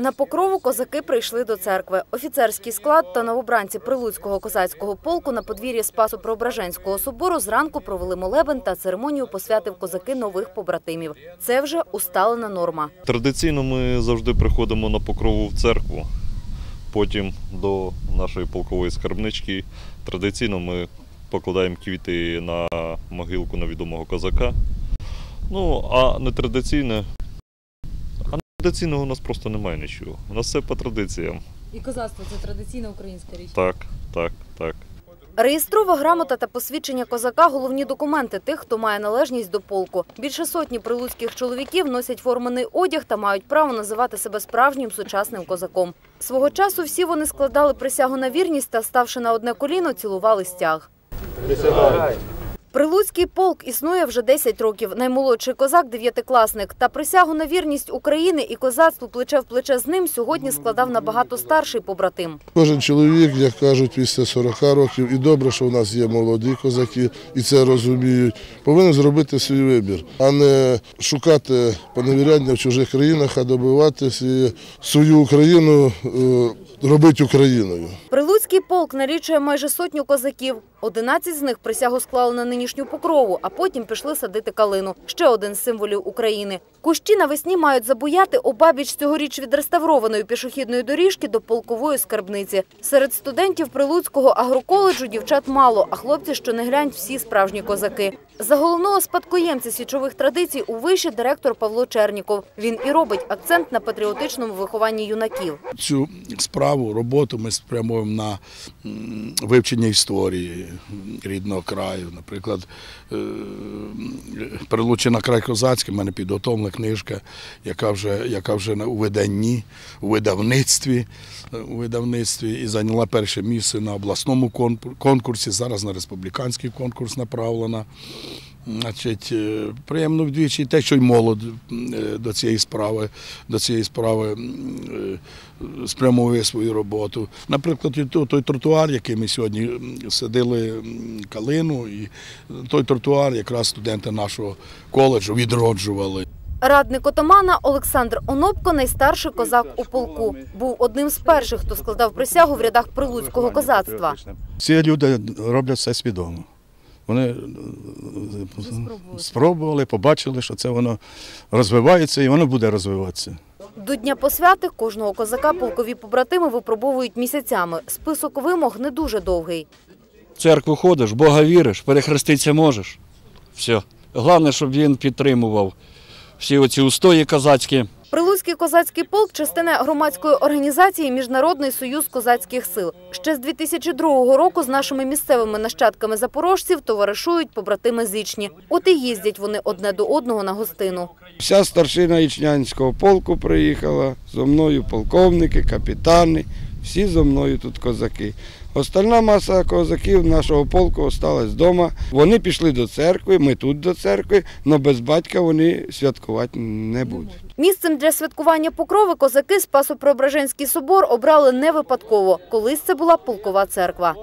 На покрову козаки прийшли до церкви. Офіцерський склад та новобранці Прилуцького козацького полку на подвір'ї Спасу Преображенського собору зранку провели молебен та церемонію посвятив козаки нових побратимів. Це вже усталена норма. Традиційно ми завжди приходимо на покрову в церкву, потім до нашої полкової скарбнички. Традиційно ми покладаємо квіти на могилку невідомого козака. Ну, а нетрадиційне. А нетрадиційного у нас просто немає нічого. У нас все по традиціям. І козацтво це традиційна українська річ. Так, так, так. Реєстрова грамота та посвідчення козака – головні документи тих, хто має належність до полку. Більше сотні прилуцьких чоловіків носять формений одяг та мають право називати себе справжнім сучасним козаком. Свого часу всі вони складали присягу на вірність та, ставши на одне коліно, цілували стяг. Прилуцький полк існує вже 10 років. Наймолодший козак – дев'ятикласник. Та присягу на вірність України і козацтву плече в плече з ним сьогодні складав набагато старший побратим. Кожен чоловік, як кажуть, після 40 років, і добре, що в нас є молоді козаки, і це розуміють, повинен зробити свій вибір, а не шукати поневіряння в чужих країнах, а добиватися свою Україну, е, робити Україною. Прилуцький полк налічує майже сотню козаків. 11 з них присягу склали на нинішню покрову, а потім пішли садити калину. Ще один з символів України. Кущі навесні мають забуяти обабіч цьогоріч відреставрованої пішохідної доріжки до полкової скарбниці. Серед студентів Прилуцького агроколеджу дівчат мало, а хлопці, що не глянь, всі справжні козаки. За головного спадкоємця січових традицій у виші директор Павло Черніков. Він і робить акцент на патріотичному вихованні юнаків. Цю справу, роботу ми спрямуємо на вивчення історії рідного краю. Наприклад, е, «Прилучена край козацький, в мене підготовлена книжка, яка вже, яка вже у виданні, у видавництві, е, у видавництві і зайняла перше місце на обласному конкурсі, зараз на республіканський конкурс направлена. Значить, е, приємно вдвічі те, що й молодь е, до цієї справи, до цієї справи е, спрямовує свою роботу. Наприклад, той, той тротуар, який ми сьогодні садили калину, і той тротуар якраз студенти нашого коледжу відроджували. Радник отамана Олександр Онопко – найстарший козак у полку. Був одним з перших, хто складав присягу в рядах прилуцького козацтва. Ці люди роблять все свідомо. Вони е, спробували, побачили, що це воно розвивається і воно буде розвиватися. До Дня посвяти кожного козака полкові побратими випробовують місяцями. Список вимог не дуже довгий. В церкву ходиш, Бога віриш, перехреститися можеш. Все. Головне, щоб він підтримував всі оці устої козацькі. Прилуцький козацький полк – частина громадської організації Міжнародний союз козацьких сил. Ще з 2002 року з нашими місцевими нащадками запорожців товаришують побратими зічні. От і їздять вони одне до одного на гостину. Вся старшина Ічнянського полку приїхала, зо мною полковники, капітани, всі зо мною тут козаки. Остальна маса козаків нашого полку осталась вдома. Вони пішли до церкви, ми тут до церкви, але без батька вони святкувати не будуть. Місцем для святкування покрови козаки Спасо-Преображенський собор обрали не випадково. Колись це була полкова церква.